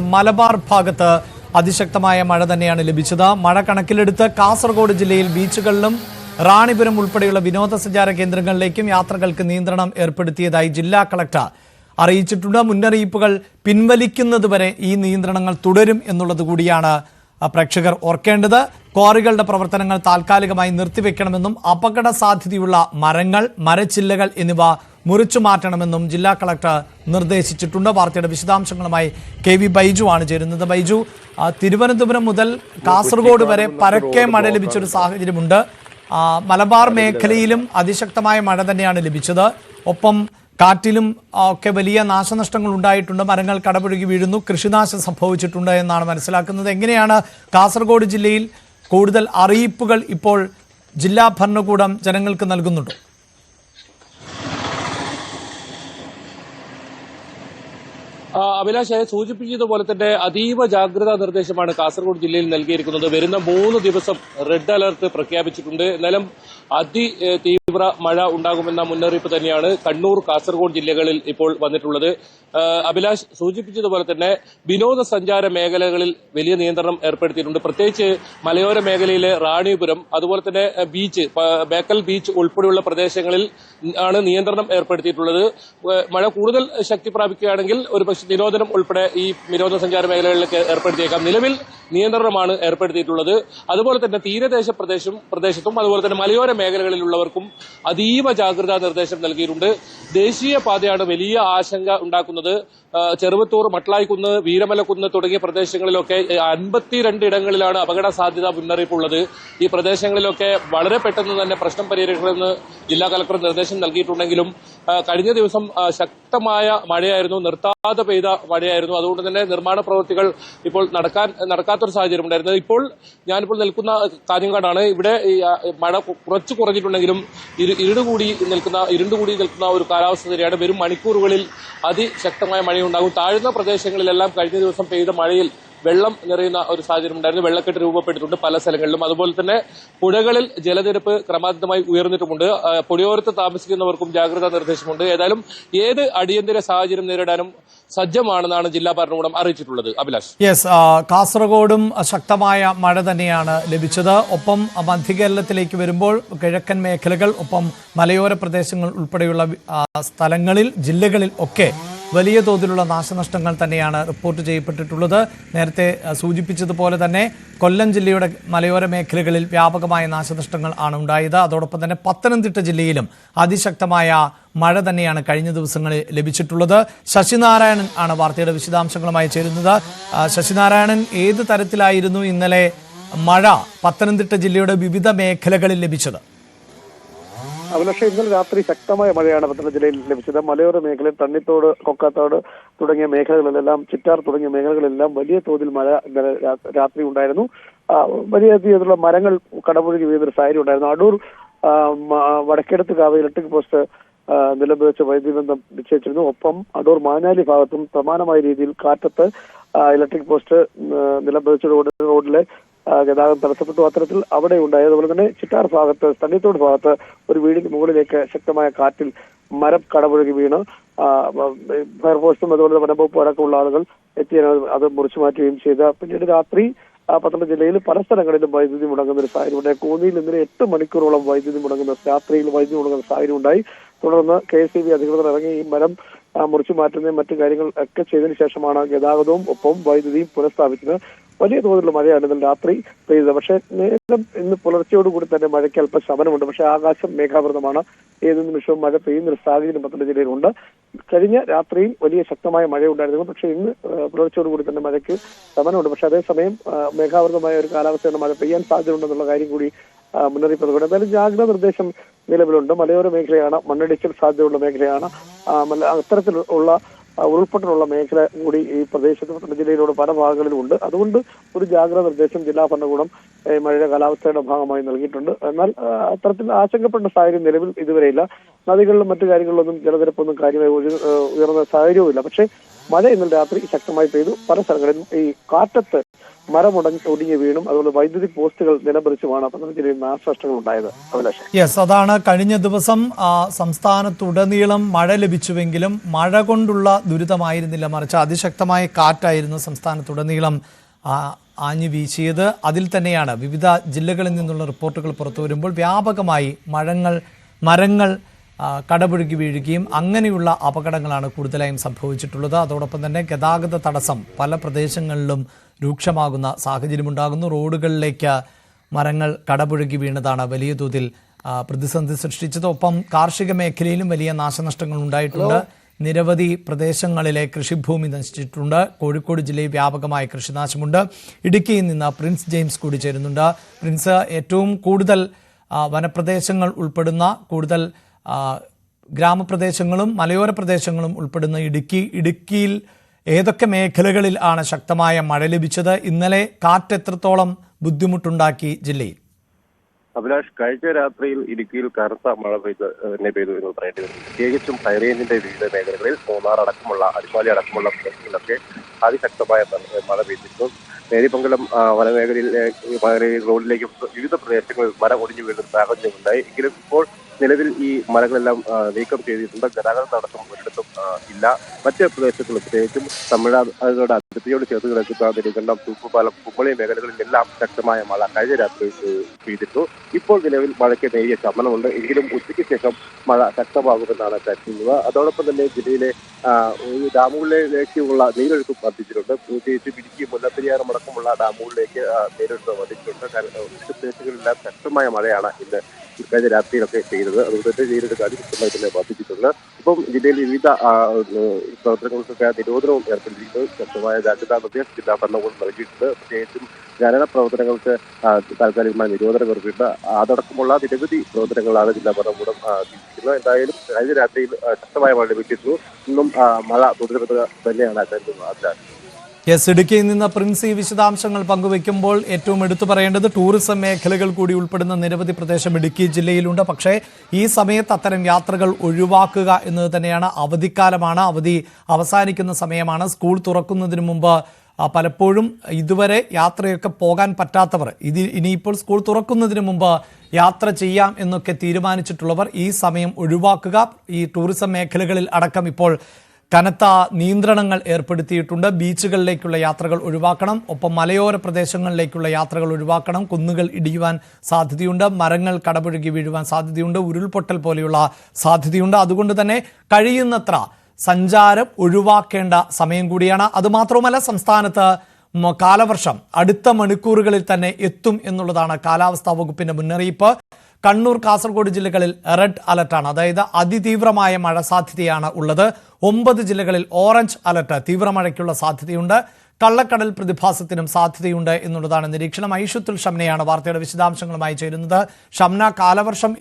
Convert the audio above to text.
മലബാർ ഭാഗത്ത് അതിശക്തമായ മഴ തന്നെയാണ് ലഭിച്ചത്. മഴ കണക്കിലെടുത്ത് കാസർഗോഡ് ജില്ലയിൽ ബീച്ചുകളിലും റാണിപുരം ഉൾപ്പെടെയുള്ള വിനോദസഞ്ചാര കേന്ദ്രങ്ങളിലേക്കും യാത്രകൾക്ക് നിയന്ത്രണം ഏർപ്പെടുത്തിയതായി ജില്ലാ കളക്ടർ അറിയിച്ചിട്ടുണ്ട്. മുന്നറിയിപ്പുകൾ പിൻവലിക്കുന്നതുവരെ ഈ നിയന്ത്രണങ്ങൾ തുടരും എന്നുള്ളത് കൂടിയാണ് പ്രേക്ഷകർ ഓർക്കേണ്ടത്. ക്വാറികളുടെ പ്രവർത്തനങ്ങൾ താൽക്കാലികമായി നിർത്തിവെക്കണമെന്നും അപകട സാധ്യതയുള്ള മരങ്ങൾ മരച്ചില്ലകൾ എന്നിവ മുറിച്ചു മാറ്റണമെന്നും ജില്ലാ കളക്ടർ നിർദ്ദേശിച്ചിട്ടുണ്ട്. വാർത്തയുടെ വിശദാംശങ്ങളുമായി കെ വി ബൈജു ആണ് ചേരുന്നത്. ബൈജു തിരുവനന്തപുരം മുതൽ കാസർഗോഡ് വരെ പരക്കെ മഴ ലഭിച്ചൊരു സാഹചര്യമുണ്ട്. മലബാർ മേഖലയിലും അതിശക്തമായ മഴ തന്നെയാണ് ലഭിച്ചത്. ഒപ്പം കാറ്റിലും ഒക്കെ വലിയ നാശനഷ്ടങ്ങൾ ഉണ്ടായിട്ടുണ്ട്. മരങ്ങൾ കടപുഴകി വീഴുന്നു. കൃഷിനാശം സംഭവിച്ചിട്ടുണ്ട് എന്നാണ് മനസ്സിലാക്കുന്നത്. എങ്ങനെയാണ് കാസർഗോഡ് ജില്ലയിൽ കൂടുതൽ അറിയിപ്പുകൾ ഇപ്പോൾ ജില്ലാ ഭരണകൂടം ജനങ്ങൾക്ക് നൽകുന്നുണ്ടോ. അഭിലാഷ് സൂചിപ്പിച്ചതുപോലെ തന്നെ അതീവ ജാഗ്രതാ നിർദ്ദേശമാണ് കാസർഗോഡ് ജില്ലയിൽ നൽകിയിരിക്കുന്നത്. വരുന്ന മൂന്ന് ദിവസം റെഡ് അലർട്ട് പ്രഖ്യാപിച്ചിട്ടുണ്ട്. എന്നാലും അതി തീവ്ര മഴ ഉണ്ടാകുമെന്ന മുന്നറിയിപ്പ് തന്നെയാണ് കണ്ണൂർ കാസർഗോഡ് ജില്ലകളിൽ ഇപ്പോൾ വന്നിട്ടുള്ളത്. അഭിലാഷ് സൂചിപ്പിച്ചതുപോലെ തന്നെ വിനോദസഞ്ചാര മേഖലകളിൽ വലിയ നിയന്ത്രണം ഏർപ്പെടുത്തിയിട്ടുണ്ട്. പ്രത്യേകിച്ച് മലയോര മേഖലയിലെ റാണിപുരം അതുപോലെ തന്നെ ബീച്ച് ബേക്കൽ ബീച്ച് ഉൾപ്പെടെയുള്ള പ്രദേശങ്ങളിൽ ആണ് നിയന്ത്രണം ഏർപ്പെടുത്തിയിട്ടുള്ളത്. മഴ കൂടുതൽ ശക്തി പ്രാപിക്കുകയാണെങ്കിൽ ഒരു പക്ഷേ നിരോധനം ഉൾപ്പെടെ ഈ വിനോദസഞ്ചാര മേഖലകളിലേക്ക് ഏർപ്പെടുത്തിയേക്കാം. നിലവിൽ നിയന്ത്രണമാണ് ഏർപ്പെടുത്തിയിട്ടുള്ളത്. അതുപോലെ തന്നെ തീരദേശ പ്രദേശം പ്രദേശത്തും അതുപോലെ തന്നെ മലയോര മേഖലകളിലുള്ളവർക്കും അതീവ ജാഗ്രതാ നിർദ്ദേശം നൽകിയിട്ടുണ്ട്. ദേശീയ പാതയാണ് വലിയ ആശങ്ക ഉണ്ടാക്കുന്നത്. ചെറുവത്തൂർ മട്ടായിക്കുന്ന് വീരമലക്കുന്ന് തുടങ്ങിയ പ്രദേശങ്ങളിലൊക്കെ അൻപത്തിരണ്ട് ഇടങ്ങളിലാണ് അപകട സാധ്യത മുന്നറിയിപ്പുള്ളത്. ഈ പ്രദേശങ്ങളിലൊക്കെ വളരെ പെട്ടെന്ന് തന്നെ പ്രശ്നം പരിഹരിക്കണമെന്ന് ജില്ലാ കലക്ടർ നിർദ്ദേശം നൽകിയിട്ടുണ്ടെങ്കിലും കഴിഞ്ഞ ദിവസം ശക്തമായ മഴയായിരുന്നു നിർത്താതെ പെയ്ത മഴയായിരുന്നു. അതുകൊണ്ട് തന്നെ നിർമ്മാണ പ്രവൃത്തികൾ ഇപ്പോൾ നടക്കാൻ നടക്കാത്തൊരു സാഹചര്യം ഉണ്ടായിരുന്നത് ഇപ്പോൾ ഞാനിപ്പോൾ നിൽക്കുന്ന കാഞ്ഞങ്ങാടാണ്. ഇവിടെ മഴ കുറച്ച് കുറഞ്ഞിട്ടുണ്ടെങ്കിലും ഇരു- ഇരുടുകൂടി നിൽക്കുന്ന ഇരുണ്ടുകൂടി നിൽക്കുന്ന ഒരു കാലാവസ്ഥ തന്നെയാണ്. വരും മണിക്കൂറുകളിൽ അതിശക്തമായ മഴയുണ്ടാകും. താഴ്ന്ന പ്രദേശങ്ങളിലെല്ലാം കഴിഞ്ഞ ദിവസം പെയ്ത മഴയിൽ വെള്ളം നിറയുന്ന ഒരു സാഹചര്യം ഉണ്ടായിരുന്നു. വെള്ളക്കെട്ട് രൂപപ്പെട്ടിട്ടുണ്ട് പല സ്ഥലങ്ങളിലും. അതുപോലെ തന്നെ പുഴകളിൽ ജലനിരപ്പ് ക്രമാതീതമായി ഉയർന്നിട്ടുമുണ്ട്. പുഴയോരത്ത് താമസിക്കുന്നവർക്കും ജാഗ്രതാ നിർദ്ദേശമുണ്ട്. ഏതായാലും ഏത് അടിയന്തര സാഹചര്യം നേരിടാനും സജ്ജമാണെന്നാണ് ജില്ലാ ഭരണകൂടം അറിയിച്ചിട്ടുള്ളത്. അഭിലാഷ്. യെസ് കാസർഗോഡും ശക്തമായ മഴ തന്നെയാണ് ലഭിച്ചത്. ഒപ്പം മധ്യകേരളത്തിലേക്ക് വരുമ്പോൾ കിഴക്കൻ മേഖലകൾ ഒപ്പം മലയോര പ്രദേശങ്ങൾ ഉൾപ്പെടെയുള്ള സ്ഥലങ്ങളിൽ ജില്ലകളിൽ ഒക്കെ വലിയ തോതിലുള്ള നാശനഷ്ടങ്ങൾ തന്നെയാണ് റിപ്പോർട്ട് ചെയ്യപ്പെട്ടിട്ടുള്ളത്. നേരത്തെ സൂചിപ്പിച്ചതുപോലെ തന്നെ കൊല്ലം ജില്ലയുടെ മലയോര മേഖലകളിൽ വ്യാപകമായ നാശനഷ്ടങ്ങൾ ആണ് ഉണ്ടായത്. അതോടൊപ്പം തന്നെ പത്തനംതിട്ട ജില്ലയിലും അതിശക്തമായ മഴ തന്നെയാണ് കഴിഞ്ഞ ദിവസങ്ങളിൽ ലഭിച്ചിട്ടുള്ളത്. ശശിനാരായണൻ ആണ് വാർത്തയുടെ വിശദാംശങ്ങളുമായി ചേരുന്നത്. ശശിനാരായണൻ ഏത് തരത്തിലായിരുന്നു ഇന്നലെ മഴ പത്തനംതിട്ട ജില്ലയുടെ വിവിധ മേഖലകളിൽ ലഭിച്ചത്? അഭിലാഷ ഇന്നലെ രാത്രി ശക്തമായ മഴയാണ് പത്തനംതിട്ട ജില്ലയിൽ ലഭിച്ചത്. മലയോര മേഖലയിൽ തണ്ണിത്തോട് കൊക്കാത്തോട് തുടങ്ങിയ മേഖലകളിലെല്ലാം ചിറ്റാർ തുടങ്ങിയ മേഖലകളിലെല്ലാം വലിയ തോതിൽ മഴ രാത്രി ഉണ്ടായിരുന്നു. വലിയ രീതിയിലുള്ള മരങ്ങൾ കടപുഴകി വീഴുന്നൊരു സാഹചര്യം ഉണ്ടായിരുന്നു. അടൂർ വടക്കേടത്ത് കാവ് ഇലക്ട്രിക് പോസ്റ്റ് ആ, വൈദ്യുതി ബന്ധം നിശ്ചയിച്ചിരുന്നു. ഒപ്പം അടൂർ മാനാലി ഭാഗത്തും സമാനമായ രീതിയിൽ കാറ്റത്ത് ഇലക്ട്രിക് പോസ്റ്റ് നിലംപതിച്ച റോഡ് റോഡിലെ ഗതാഗതം തടസ്സപ്പെട്ടു അത്തരത്തിൽ അവിടെ ഉണ്ടായി. അതുപോലെ തന്നെ ചിറ്റാർ ഭാഗത്ത് തണ്ണിത്തോട് ഭാഗത്ത് ഒരു വീടിന് മുകളിലേക്ക് ശക്തമായ കാറ്റിൽ മരം കടപുഴകി വീണ്. ഫയർഫോഴ്സും അതുപോലെ വനംവകുപ്പും അടക്കമുള്ള ആളുകൾ എത്തി അത് മുറിച്ചു മാറ്റുകയും ചെയ്ത. പിന്നീട് രാത്രി പത്തനംതിട്ട ജില്ലയിൽ പല സ്ഥലങ്ങളിലും വൈദ്യുതി മുടങ്ങുന്ന ഒരു സാഹചര്യം ഉണ്ടായി. കോന്നിയിൽ ഇന്നലെ എട്ട് മണിക്കൂറോളം വൈദ്യുതി മുടങ്ങുന്ന രാത്രിയിൽ വൈദ്യുതി മുടങ്ങുന്ന സാഹചര്യം ഉണ്ടായി. തുടർന്ന് കെ എസ് ബി അധികൃതർ ഇറങ്ങി ഈ മരം മുറിച്ചു മാറ്റുന്നതും മറ്റു കാര്യങ്ങൾ ഒക്കെ ചെയ്തതിനു ശേഷമാണ് ഗതാഗതവും ഒപ്പം വൈദ്യുതിയും പുനഃസ്ഥാപിച്ചത്. വലിയ തോതിലുള്ള മഴയാണ് ഇന്നലെ രാത്രി പെയ്തത്. പക്ഷേ നേരം ഇന്ന് പുലർച്ചയോടുകൂടി തന്നെ മഴയ്ക്ക് അല്പം ശമനമുണ്ട്. പക്ഷേ ആകാശം മേഘാവൃതമാണ്. ഏത് നിമിഷവും മഴ പെയ്യുന്ന ഒരു സാഹചര്യം പത്തനംതിട്ട ജില്ലയിലുണ്ട് കഴിഞ്ഞ രാത്രിയിൽ വലിയ ശക്തമായ മഴയുണ്ടായിരുന്നു. പക്ഷേ ഇന്ന് പുലർച്ചയോടുകൂടി തന്നെ മഴയ്ക്ക് ശമനമുണ്ട്. പക്ഷേ അതേസമയം മേഘാവൃതമായ ഒരു കാലാവസ്ഥയാണ് മഴ പെയ്യാൻ സാധ്യതയുണ്ടെന്നുള്ള കാര്യം കൂടി മുന്നറിയിപ്പ് നൽകുന്നത് എന്തായാലും ജാഗ്രതാ നിർദ്ദേശം നിലവിലുണ്ട്. മലയോര മേഖലയാണ് മണ്ണിടിച്ചിൽ സാധ്യതയുള്ള മേഖലയാണ്. അത്തരത്തിലുള്ള ആ, ഉരുൾപൊട്ടലുള്ള മേഖല കൂടി ഈ പ്രദേശത്ത് പത്തനംതിട്ട ജില്ലയിലൂടെ പല ഭാഗങ്ങളിലും ഉണ്ട്. അതുകൊണ്ട് ഒരു ജാഗ്രത നിർദ്ദേശം ജില്ലാ ഭരണകൂടം മഴയുടെ കാലാവസ്ഥയുടെ ഭാഗമായി നൽകിയിട്ടുണ്ട്. എന്നാൽ അത്തരത്തിൽ ആശങ്കപ്പെട്ട സാഹചര്യം നിലവിൽ ഇതുവരെയില്ല നദികളിലും മറ്റു കാര്യങ്ങളിലൊന്നും ജലനിരപ്പൊന്നും കാര്യമായി ഉയർന്ന സാഹചര്യവുമില്ല. പക്ഷേ മഴ ഇന്നലെ രാത്രി ശക്തമായി പെയ്തു. പല സ്ഥലങ്ങളിലും ഈ കാറ്റത്ത് മരം ഉടങ്ങി ഒടിഞ്ഞ് വീണും അതുപോലെ വൈദ്യുതി പോസ്റ്റുകൾ നിലംപറിച്ചുമാണ് പത്തനംതിട്ട നാശനഷ്ടങ്ങൾ ഉണ്ടായത് യെസ് അതാണ് കഴിഞ്ഞ ദിവസം സംസ്ഥാനത്തുടനീളം മഴ ലഭിച്ചുവെങ്കിലും മഴ കൊണ്ടുള്ള ദുരിതമായിരുന്നില്ല. മറിച്ച് അതിശക്തമായ കാറ്റായിരുന്നു സംസ്ഥാനത്തുടനീളം ആഞ്ഞു വീശിയത്. അതിൽ തന്നെയാണ് വിവിധ ജില്ലകളിൽ നിന്നുള്ള റിപ്പോർട്ടുകൾ പുറത്തു വരുമ്പോൾ വ്യാപകമായി മഴങ്ങൾ മരങ്ങൾ കടപുഴുകി വീഴുകയും അങ്ങനെയുള്ള അപകടങ്ങളാണ് കൂടുതലായും സംഭവിച്ചിട്ടുള്ളത്. അതോടൊപ്പം തന്നെ ഗതാഗത തടസ്സം പല പ്രദേശങ്ങളിലും രൂക്ഷമാകുന്ന സാഹചര്യമുണ്ടാകുന്നു. റോഡുകളിലേക്ക് മരങ്ങൾ കടപുഴകി വീണതാണ് വലിയ തോതിൽ പ്രതിസന്ധി സൃഷ്ടിച്ചത്. ഒപ്പം കാർഷിക മേഖലയിലും വലിയ നാശനഷ്ടങ്ങൾ ഉണ്ടായിട്ടുണ്ട്. നിരവധി പ്രദേശങ്ങളിലെ കൃഷിഭൂമി നശിച്ചിട്ടുണ്ട്. കോഴിക്കോട് ജില്ലയിൽ വ്യാപകമായ കൃഷിനാശമുണ്ട്. ഇടുക്കിയിൽ നിന്ന് പ്രിൻസ് ജെയിംസ് കൂടി ചേരുന്നുണ്ട്. പ്രിൻസ് ഏറ്റവും കൂടുതൽ വനപ്രദേശങ്ങൾ ഉൾപ്പെടുന്ന കൂടുതൽ ഗ്രാമപ്രദേശങ്ങളും മലയോര പ്രദേശങ്ങളും ഉൾപ്പെടുന്ന ഇടുക്കി ഇടുക്കിയിൽ ഏതൊക്കെ മേഖലകളിൽ ആണ് ശക്തമായ മഴ ലഭിച്ചത്? ഇന്നലെ കാറ്റ് എത്രത്തോളം ബുദ്ധിമുട്ടുണ്ടാക്കി ജില്ലയിൽ? അഭിലാഷ് കഴിഞ്ഞ രാത്രിയിൽ ഇടുക്കിയിൽ കനത്ത മഴ പെയ്ത് തന്നെ പെയ്തു എന്ന് പറയേണ്ടി വരും പ്രത്യേകിച്ചും ഹൈറേഞ്ചിന്റെ വിവിധ മേഖലകളിൽ മൂന്നാർ അടക്കമുള്ള അടിമാലി അടക്കമുള്ള പ്രദേശങ്ങളിലൊക്കെ അതിശക്തമായ മഴ പെയ്തിരുന്നു. നേരിപ്പങ്കലം വനമേഖലയിലെ റോഡിലേക്ക് വിവിധ പ്രദേശങ്ങളിൽ മരം ഒടിഞ്ഞു വീഴുന്ന സാഹചര്യമുണ്ടായി. എങ്കിലും ഇപ്പോൾ നിലവിൽ ഈ മരങ്ങളെല്ലാം ആ, നീക്കം ചെയ്തിട്ടുണ്ട്. ഗതാഗത തടസ്സം ഒരിടത്തും ഇല്ല. മറ്റ് പ്രദേശങ്ങളിൽ പ്രത്യേകിച്ചും തമിഴ്നാട് അതിർത്തിയോട് ചേർത്ത് കിടക്കുന്ന നെടുങ്കണ്ടം തൂക്കുപാലം കുമ്പളി മേഖലകളിലെല്ലാം ശക്തമായ മഴ കഴിഞ്ഞ രാത്രി പെയ്തിരുന്നു ഇപ്പോൾ നിലവിൽ മഴയ്ക്ക് നേരിയ ശമനമുണ്ട്. എങ്കിലും ഉച്ചയ്ക്ക് ശേഷം മഴ ശക്തമാകുമെന്നാണ് കരുതുന്നത്. അതോടൊപ്പം തന്നെ ജില്ലയിലെ ഡാമുകളിലേക്കുള്ള നീരൊഴുക്കും വർദ്ധിച്ചിട്ടുണ്ട്. പ്രത്യേകിച്ച് ഇടുക്കി മുല്ലപ്പെരിയാറും അടക്കമുള്ള ഡാമുകളിലേക്ക് നീരൊഴുക്ക് വർദ്ധിച്ചിട്ടുണ്ട്. കാരണം പ്രദേശങ്ങളിലെല്ലാം ശക്തമായ മഴയാണ് ഇന്ന് കഴിഞ്ഞ രാത്രിയിലൊക്കെ ചെയ്തത്. അതുകൊണ്ട് തന്നെ നീരൊഴുക്ക് അതിശക്തമായി തന്നെ ബാധിച്ചിട്ടുണ്ട് ഇപ്പം ജില്ലയിൽ വിവിധ പ്രവർത്തനങ്ങൾക്കൊക്കെ നിരോധനവും ഏർപ്പെടുത്തിയിട്ടുണ്ട്. ശക്തമായ ജാഗ്രതാ നിർദ്ദേശം ജില്ലാ ഭരണകൂടം നൽകിയിട്ടുണ്ട്. പ്രത്യേകിച്ചും ഖനന പ്രവർത്തനങ്ങൾക്ക് താൽക്കാലികമായ നിരോധനം ഏർപ്പെട്ടിട്ട് അതടക്കമുള്ള നിരവധി പ്രവർത്തനങ്ങളാണ് ജില്ലാ ഭരണകൂടം ചിന്തിക്കുന്നത് എന്തായാലും കഴിഞ്ഞ രാത്രിയിൽ ശക്തമായ മഴ ലഭിച്ചിരുന്നു. ഇന്നും മഴ തുടരുന്നത് തന്നെയാണ് കരുതുന്നത് അതിനാൽ യെസ് ഇടുക്കിയിൽ നിന്ന് പ്രിൻസ് ഈ വിശദാംശങ്ങൾ പങ്കുവയ്ക്കുമ്പോൾ ഏറ്റവും എടുത്തു പറയേണ്ടത് ടൂറിസം മേഖലകൾ കൂടി ഉൾപ്പെടുന്ന നിരവധി പ്രദേശം ഇടുക്കി ജില്ലയിലുണ്ട്. പക്ഷേ ഈ സമയത്ത് അത്തരം യാത്രകൾ ഒഴിവാക്കുക എന്നത് തന്നെയാണ് അവധിക്കാലമാണ്. അവധി അവസാനിക്കുന്ന സമയമാണ്. സ്കൂൾ തുറക്കുന്നതിന് മുമ്പ് പലപ്പോഴും ഇതുവരെ യാത്രയൊക്കെ പോകാൻ പറ്റാത്തവർ ഇത് ഇനിയിപ്പോൾ സ്കൂൾ തുറക്കുന്നതിന് മുമ്പ് യാത്ര ചെയ്യാം എന്നൊക്കെ തീരുമാനിച്ചിട്ടുള്ളവർ ഈ സമയം ഒഴിവാക്കുക. ഈ ടൂറിസം മേഖലകളിൽ അടക്കം ഇപ്പോൾ കനത്ത നിയന്ത്രണങ്ങൾ ഏർപ്പെടുത്തിയിട്ടുണ്ട്. ബീച്ചുകളിലേക്കുള്ള യാത്രകൾ ഒഴിവാക്കണം. ഒപ്പം മലയോര പ്രദേശങ്ങളിലേക്കുള്ള യാത്രകൾ ഒഴിവാക്കണം. കുന്നുകൾ ഇടിയുവാൻ സാധ്യതയുണ്ട്. മരങ്ങൾ കടപുഴകി വീഴുവാൻ സാധ്യതയുണ്ട്. ഉരുൾപൊട്ടൽ പോലെയുള്ള സാധ്യതയുണ്ട്. അതുകൊണ്ട് തന്നെ കഴിയുന്നത്ര സഞ്ചാരം ഒഴിവാക്കേണ്ട സമയം കൂടിയാണ്. അതുമാത്രവുമല്ല സംസ്ഥാനത്ത് കാലവർഷം അടുത്ത മണിക്കൂറുകളിൽ തന്നെ എത്തും എന്നുള്ളതാണ് കാലാവസ്ഥാ വകുപ്പിന്റെ മുന്നറിയിപ്പ്. കണ്ണൂർ കാസർഗോഡ് ജില്ലകളിൽ റെഡ് അലർട്ടാണ് അതായത് അതിതീവ്രമായ മഴ സാധ്യതയാണ് ഉള്ളത്. ഒമ്പത് ജില്ലകളിൽ ഓറഞ്ച് അലർട്ട് തീവ്രമഴയ്ക്കുള്ള സാധ്യതയുണ്ട്. കള്ളക്കടൽ പ്രതിഭാസത്തിനും സാധ്യതയുണ്ട് എന്നുള്ളതാണ് നിരീക്ഷണം. ഐഷുത്തുൽ ഷംനയാണ് വാർത്തയുടെ വിശദാംശങ്ങളുമായി ചേരുന്നത്. ഷംന കാലവർഷം